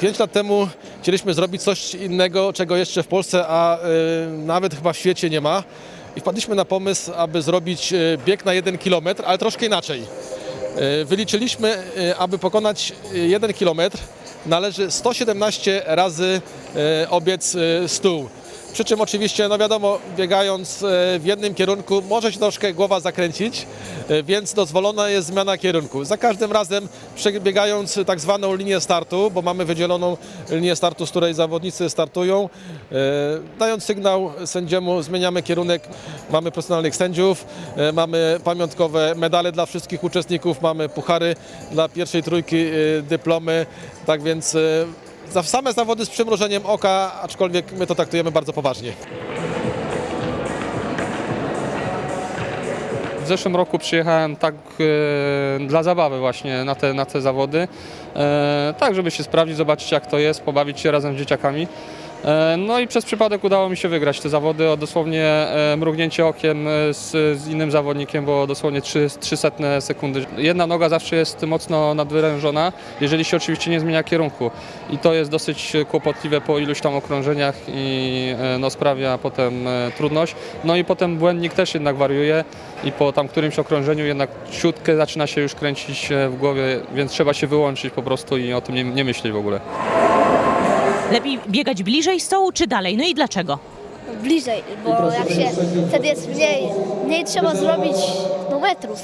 Pięć lat temu chcieliśmy zrobić coś innego, czego jeszcze w Polsce, a y, nawet chyba w świecie nie ma. I wpadliśmy na pomysł, aby zrobić y, bieg na jeden kilometr, ale troszkę inaczej. Y, Wyliczyliśmy, aby pokonać jeden kilometr, należy 117 razy obiec stół. Przy czym oczywiście, no wiadomo, biegając e, w jednym kierunku może się troszkę głowa zakręcić, e, więc dozwolona jest zmiana kierunku. Za każdym razem przebiegając tak zwaną linię startu, bo mamy wydzieloną linię startu, z której zawodnicy startują, e, dając sygnał sędziemu zmieniamy kierunek, mamy profesjonalnych sędziów, mamy pamiątkowe medale dla wszystkich uczestników, mamy puchary dla pierwszej trójki, dyplomy, tak więc za same zawody z przymrużeniem oka, aczkolwiek my to traktujemy bardzo poważnie. W zeszłym roku przyjechałem tak e, dla zabawy właśnie na te, na te zawody, e, tak żeby się sprawdzić, zobaczyć jak to jest, pobawić się razem z dzieciakami. E, no i przez przypadek udało mi się wygrać te zawody o dosłownie e, mrugnięcie okiem e, z, z innym zawodnikiem, bo dosłownie 300 sekundy. Jedna noga zawsze jest mocno nadwyrężona, jeżeli się oczywiście nie zmienia kierunku. I to jest dosyć kłopotliwe po iluś tam okrążeniach i no, sprawia potem trudność. No i potem błędnik też jednak wariuje i po tam którymś okrążeniu jednak siódkę zaczyna się już kręcić w głowie, więc trzeba się wyłączyć po prostu i o tym nie, nie myśleć w ogóle. Lepiej biegać bliżej stołu czy dalej? No i dlaczego? bliżej, bo jak się wtedy jest mniej, mniej trzeba zrobić no, metrów.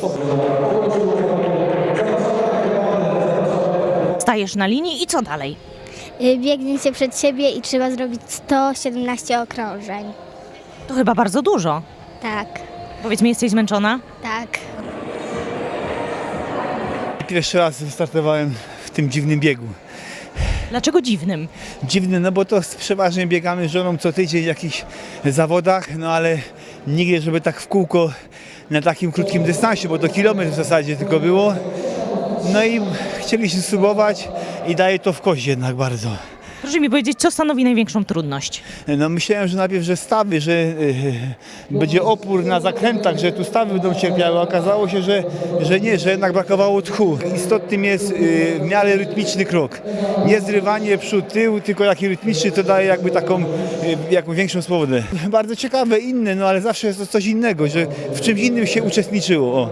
Stajesz na linii i co dalej? Y, Biegnie się przed siebie i trzeba zrobić 117 okrążeń. To chyba bardzo dużo. Tak, Powiedz mi, jesteś zmęczona? tak. Pierwszy raz startowałem w tym dziwnym biegu. Dlaczego dziwnym? Dziwny, no bo to przeważnie biegamy z żoną co tydzień w jakichś zawodach, no ale nigdy, żeby tak w kółko na takim krótkim dystansie, bo to kilometr w zasadzie tylko było. No i chcieliśmy spróbować i daje to w kość jednak bardzo. Proszę mi powiedzieć, co stanowi największą trudność? No myślałem, że najpierw, że stawy, że y, będzie opór na zakrętach, że tu stawy będą cierpiały. Okazało się, że, że nie, że jednak brakowało tchu. Istotnym jest y, w miarę rytmiczny krok. Nie zrywanie przód, tył, tylko taki rytmiczny to daje jakby taką y, jaką większą swobodę. Bardzo ciekawe, inne, no ale zawsze jest to coś innego, że w czymś innym się uczestniczyło. O.